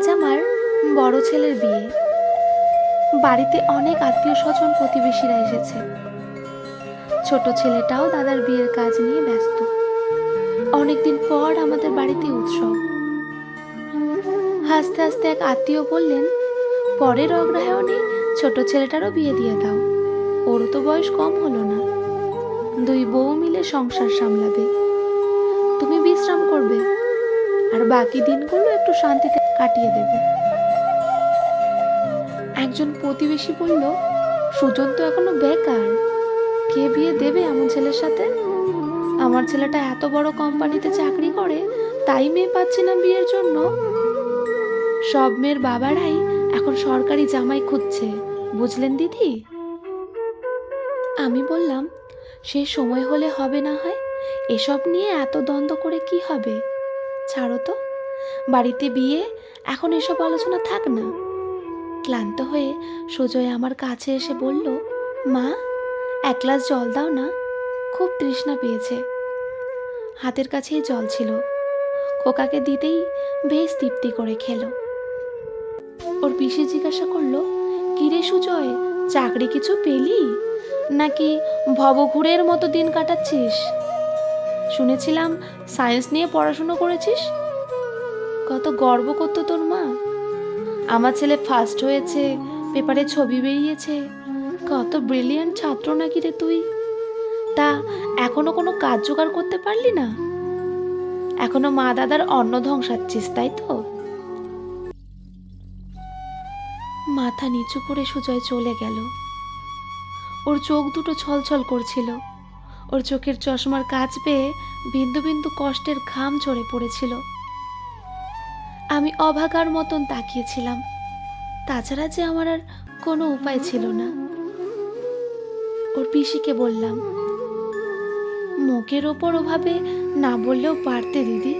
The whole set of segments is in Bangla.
আজ আমার বড় ছেলের বিয়ে। বাড়িতে অনেক আত্মীয় স্বজন প্রতিবেশীরা এসেছে। ছোট ছেলেটাও দাদার বিয়ের কাজ নিয়ে ব্যস্ত। অনেকদিন পর আমাদের বাড়িতে উৎসব। হাসতে হাসতে এক আত্মীয় বললেন, পরের অগ্রহায়ণে ছোট ছেলেটারও বিয়ে দিয়ে দাও। ওরও তো বয়স কম হলো না। দুই বউ মিলে সংসার সামলাবে। তুমি বিশ্রাম করবে। আর বাকি দিনগুলো একটু শান্তিতে কাটিয়ে দেবে। একজন প্রতিবেশী বলল, সুজন তো এখনও বেকার। কে বিয়ে দেবে এমন ছেলের সাথে? আমার ছেলেটা এত বড় কোম্পানিতে চাকরি করে, তাই মেয়ে পাচ্ছে না বিয়ের জন্য। সব মেয়ের বাবারাই এখন সরকারি জামাই খুঁজছে, বুঝলেন দিদি? আমি বললাম, সে সময় হলে হবে না হয়? এসব নিয়ে এত দ্বন্দ্ব করে কি হবে? ছাড়ো তো। বাড়িতে বিয়ে, এখন এসব আলোচনা থাক না। ক্লান্ত হয়ে সুজয় আমার কাছে এসে বলল, মা, এক গ্লাস জল দাও না, খুব তৃষ্ণা পেয়েছে। হাতের কাছেই জল ছিল। খোকাকে দিতেই বেশ তৃপ্তি করে খেলো। ওর পিসি জিজ্ঞাসা করল, কিরে সুজয়, চাকরি কিছু পেলি? নাকি ভবঘুরের মতো দিন কাটাচ্ছিস? শুনেছিলাম সায়েন্স নিয়ে পড়াশুনো করেছিস? কত গর্ব করতো তোর মা। আমার ছেলে ফার্স্ট হয়েছে, পেপারে ছবি বেরিয়েছে। কত ব্রিলিয়ান্ট ছাত্র নাকি রে তুই। তা এখনও কোনো কাজ জোগাড় করতে পারলি না? এখনও মা দাদার অন্ন ধ্বংসাচ্ছিস, তাই তো? মাথা নিচু করে সুজয় চলে গেল। ওর চোখ দুটো ছলছল করছিল। ওর চোখের চশমার কাজ পেয়ে বিন্দু বিন্দু কষ্টের ঘাম ঝরে পড়েছিল। আমি অভাগার মতন তাকিয়েছিলাম। তাছাড়া যে আমার আর কোনো উপায় ছিল না। ওর পিসিকে বললাম, মুখের ওপর ওভাবে না বললেও পারতে দিদি।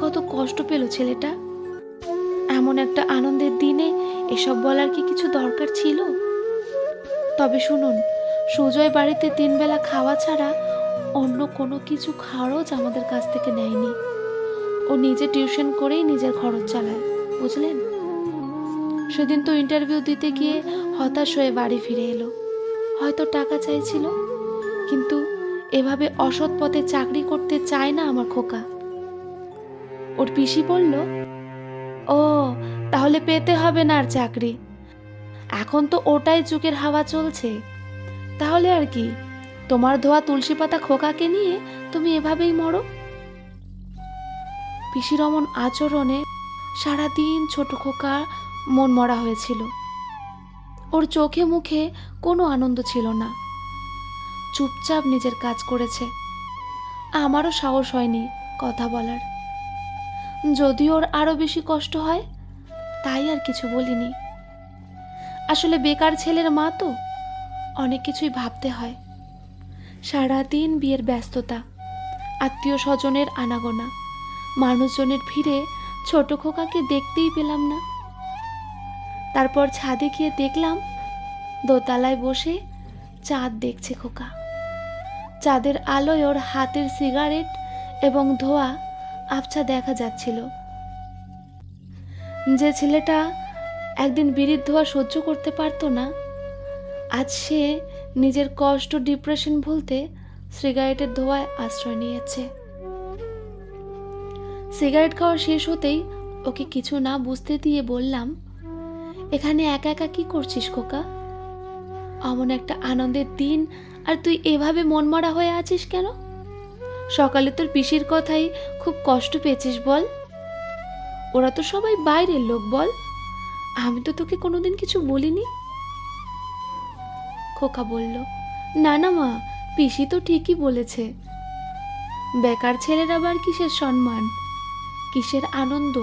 কত কষ্ট পেল ছেলেটা। এমন একটা আনন্দের দিনে এসব বলার কি কিছু দরকার ছিল? তবে শুনুন সুজয় বাড়িতে তিনবেলা খাওয়া ছাড়া অন্য কোনো কিছু খরচ আমাদের কাছ থেকে নেয়নি। ও নিজে টিউশন করেই নিজের খরচ চালায়, বুঝলেন? সেদিন তো ইন্টারভিউ দিতে গিয়ে হতাশ হয়ে বাড়ি ফিরে এলো। হয়তো টাকা চাইছিল, কিন্তু এভাবে অসৎ পথে চাকরি করতে চায় না আমার খোকা। ওর পিসি বলল, ও, তাহলে পেতে হবে না আর চাকরি। এখন তো ওটাই যুগের হাওয়া চলছে। তাহলে আর কি? তোমার ধোয়া তুলসী পাতা খোকাকে নিয়ে তুমি এভাবেই মরো? পিসির অমন আচরণে সারাদিন ছোট খোকা মন মরা হয়েছিল। ওর চোখে মুখে কোনো আনন্দ ছিল না। চুপচাপ নিজের কাজ করেছে। আমারও সাহস হয়নি কথা বলার। যদি ওর আরও বেশি কষ্ট হয়, তাই আর কিছু বলিনি। আসলে বেকার ছেলের মা তো? অনেক কিছুই ভাবতে হয়। সারাদিন বিয়ের ব্যস্ততা, আত্মীয় স্বজনের আনাগোনা, মানুষজনের ভিড়ে ছোট খোকাকে দেখতেই পেলাম না। তারপর ছাদে গিয়ে দেখলাম, দোতলায় বসে চাঁদ দেখছে খোকা। চাঁদের আলোয় ওর হাতের সিগারেট এবং ধোয়া আবছা দেখা যাচ্ছিল। যে ছেলেটা একদিন বিড়ির ধোয়া সহ্য করতে পারতো না আজ সে নিজের কষ্ট ডিপ্রেশন ভুলতে সিগারেটের ধোঁয়ায় আশ্রয় নিয়েছে। সিগারেট খাওয়া শেষ হতেই ওকে কিছু না বুঝতে দিয়ে বললাম, এখানে একা একা কি করছিস খোকা? অমন একটা আনন্দের দিন আর তুই এভাবে মনমরা হয়ে আছিস কেন? সকালে তোর পিসির কথাই খুব কষ্ট পেয়েছিস বল। ওরা তো সবাই বাইরের লোক বল। আমি তো তোকে কোনোদিন কিছু বলিনি। খোকা বলল, না না মা, পিসি তো ঠিকই বলেছে। বেকার ছেলের আবার কিসের সম্মান? কিসের আনন্দ?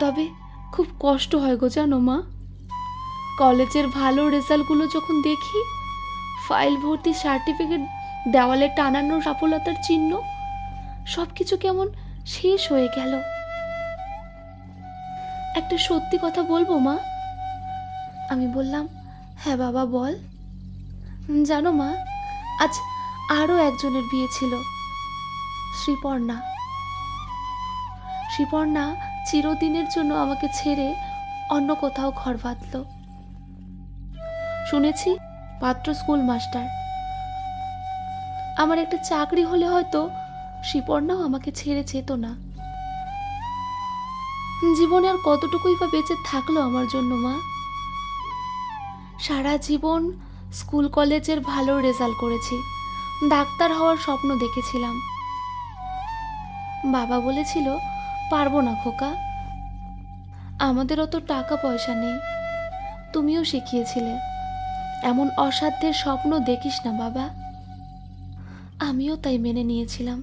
তবে খুব কষ্ট হয় গো জানো মা। কলেজের ভালো রেজাল্টগুলো যখন দেখি, ফাইল ভর্তি সার্টিফিকেট, দেওয়ালে টানানোর সফলতার চিহ্ন সব কিছু কেমন শেষ হয়ে গেল। একটা সত্যি কথা বলব মা? আমি বললাম হ্যাঁ বাবা, বল। জানো মা, আজ আরও একজনের বিয়ে ছিল, শ্রীপর্ণা। শ্রীপর্ণা চিরদিনের জন্য আমাকে ছেড়ে অন্য কোথাও ঘর বাঁধল। শুনেছি পাত্র স্কুল মাস্টার। আমার একটা চাকরি হলে হয়তো শ্রীপর্ণাও আমাকে ছেড়ে যেত না। জীবনে আর কতটুকুই বা বেঁচে থাকল আমার জন্য মা? সারা জীবন স্কুল কলেজের ভালো রেজাল্ট করেছি। ডাক্তার হওয়ার স্বপ্ন দেখেছিলাম। বাবা বলেছিল, পারব না খোকা। আমাদের অত টাকা পয়সা নেই। তুমিও শিখিয়েছিলে। এমন অসাধ্যের স্বপ্ন দেখিস না বাবা। আমিও তাই মেনে নিয়েছিলাম।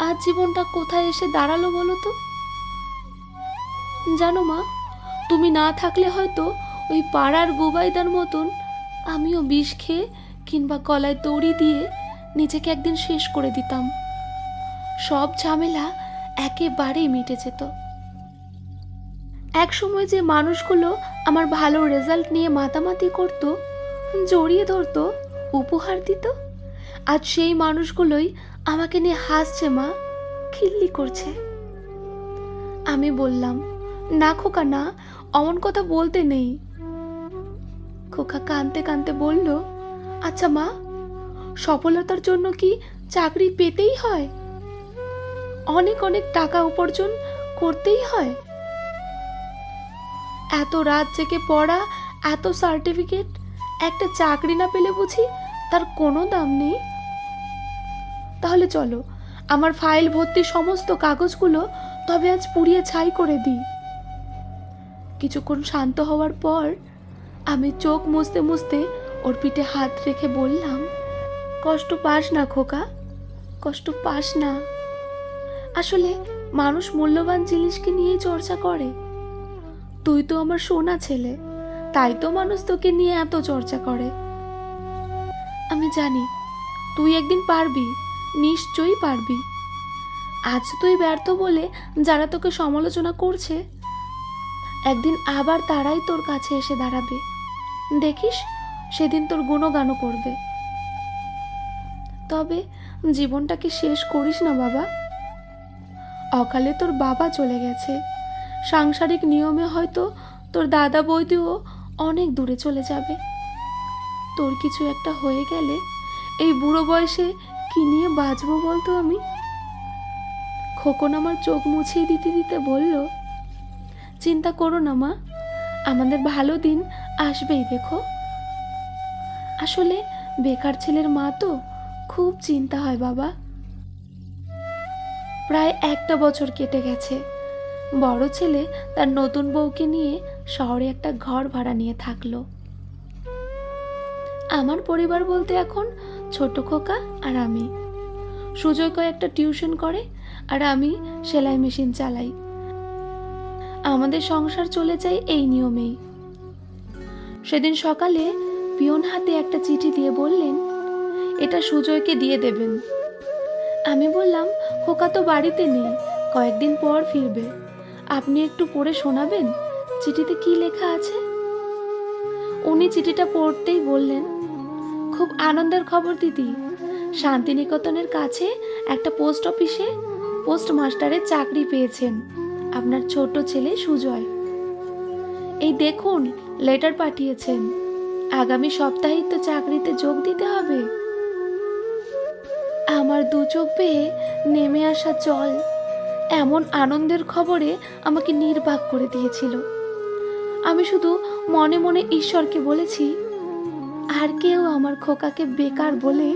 আজ জীবনটা কোথায় এসে দাঁড়াল বলো তো? জানো মা, তুমি না থাকলে হয়তো ওই পাড়ার বুবাইদার মতন আমিও বিষ খেয়ে কিংবা কলায় দড়ি দিয়ে নিজেকে একদিন শেষ করে দিতাম। সব ঝামেলা একেবারেই মিটে যেত। এক সময় যে মানুষগুলো আমার ভালো রেজাল্ট নিয়ে মাতামাতি করত, জড়িয়ে ধরতো, উপহার দিত, আজ সেই মানুষগুলোই আমাকে নিয়ে হাসছে মা, খিল্লি করছে। আমি বললাম, না খোকা না, অমন কথা বলতে নেই। খোকা কানতে কানতে বলল আচ্ছা মা, সফলতার জন্য কি চাকরি পেতেই হয়? অনেক অনেক টাকা উপার্জন করতেই হয়। এত রাত জেগে পড়া, এত সার্টিফিকেট একটা চাকরি না পেলে বুঝি তার কোনো দাম নেই? তাহলে চলো, আমার ফাইল ভর্তি সমস্ত কাগজগুলো তবে আজ পুড়িয়ে ছাই করে দিই। কিছুক্ষণ শান্ত হওয়ার পর আমি চোখ মুছতে মুছতে ওর পিঠে হাত রেখে বললাম, কষ্ট পাস না খোকা, কষ্ট পাস না। আসলে মানুষ মূল্যবান জিনিসকে নিয়েই চর্চা করে। তুই তো আমার সোনা ছেলে, তাই তো মানুষ তোকে নিয়ে এত চর্চা করে। আমি জানি, তুই একদিন পারবি, নিশ্চয়ই পারবি। আজ তুই ব্যর্থ বলে যারা তোকে সমালোচনা করছে, একদিন আবার তারাই তোর কাছে এসে দাঁড়াবে। দেখিস, সেদিন তোর গুণগানও করবে। তবে জীবনটাকে শেষ করিস না, বাবা? অকালে তোর বাবা চলে গেছে। সাংসারিক নিয়মে হয়তো তোর দাদা বৌদিও অনেক দূরে চলে যাবে। তোর কিছু একটা হয়ে গেলে এই বুড়ো বয়সে কি নিয়ে বাঁচবো বলতো আমি? খোকন আমার চোখ মুছিয়ে দিতে দিতে বলল, চিন্তা করো না মা, আমাদের ভালো দিন আসবেই, দেখো। আসলে বেকার ছেলের মা তো খুব চিন্তা হয়, বাবা। প্রায় একটা বছর কেটে গেছে। বড় ছেলে তার নতুন বউকে নিয়ে শহরে একটা ঘর ভাড়া নিয়ে থাকল। আমার পরিবার বলতে এখন ছোট খোকা আর আমি। সুজয় কয়েকটা টিউশন করে আর আমি সেলাই মেশিন চালাই। আমাদের সংসার চলে যায় এই নিয়মেই। সেদিন সকালে পিয়ন হাতে একটা চিঠি দিয়ে বললেন, এটা সুজয়কে দিয়ে দেবেন। আমি বললাম, খোকা তো বাড়িতে নেই, কয়েকদিন পর ফিরবে। আপনি একটু পড়ে শোনাবেন, চিঠিতে কি লেখা আছে? উনি চিঠিটা পড়তেই বললেন, খুব আনন্দের খবর, দিদি। শান্তিনিকেতনের কাছে একটা পোস্ট অফিসে পোস্ট মাস্টারের চাকরি পেয়েছেন। আপনার ছোট ছেলে সুজয়। এই দেখুন লেটার পাঠিয়েছেন। আগামী সপ্তাহেই তো চাকরিতে যোগ দিতে হবে। আমার দু চোখ পেয়ে নেমে আসা জল এমন আনন্দের খবরে আমাকে নির্বাক করে দিয়েছিল। আমি শুধু মনে মনে ঈশ্বরকে বলেছি, আর কেউ আমার খোকাকে বেকার বলে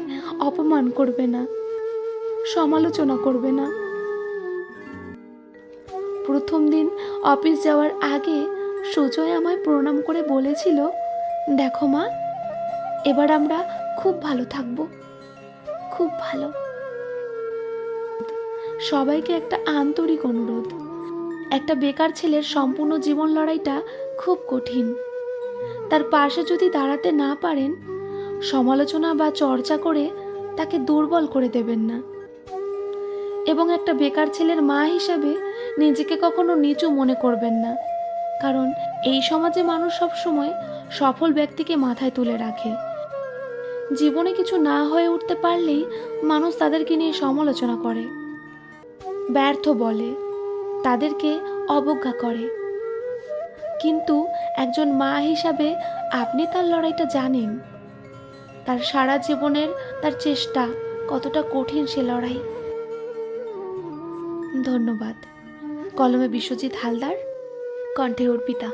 অপমান করবে না, সমালোচনা করবে না। প্রথম দিন অফিস যাওয়ার আগে সুজয় আমায় প্রণাম করে বলেছিল, দেখো মা, এবার আমরা খুব ভালো থাকব, খুব ভালো। সবাইকে একটা আন্তরিক অনুরোধ, একটা বেকার ছেলের সম্পূর্ণ জীবন লড়াইটা খুব কঠিন। তার পাশে যদি দাঁড়াতে না পারেন, সমালোচনা বা চর্চা করে তাকে দুর্বল করে দেবেন না। এবং একটা বেকার ছেলের মা হিসাবে নিজেকে কখনো নিচু মনে করবেন না। কারণ এই সমাজে মানুষ সবসময় সফল ব্যক্তিকে মাথায় তুলে রাখে। জীবনে কিছু না হয়ে উঠতে পারলেই মানুষ তাদেরকে নিয়ে সমালোচনা করে, ব্যর্থ বলে, তাদেরকে অবজ্ঞা করে। কিন্তু একজন মা হিসাবে আপনি তার লড়াইটা জানেন। তার সারা জীবনের তার চেষ্টা কতটা কঠিন সে লড়াই। ধন্যবাদ। কলমে বিশ্বজিৎ হালদার। কণ্ঠে অর্পিতা।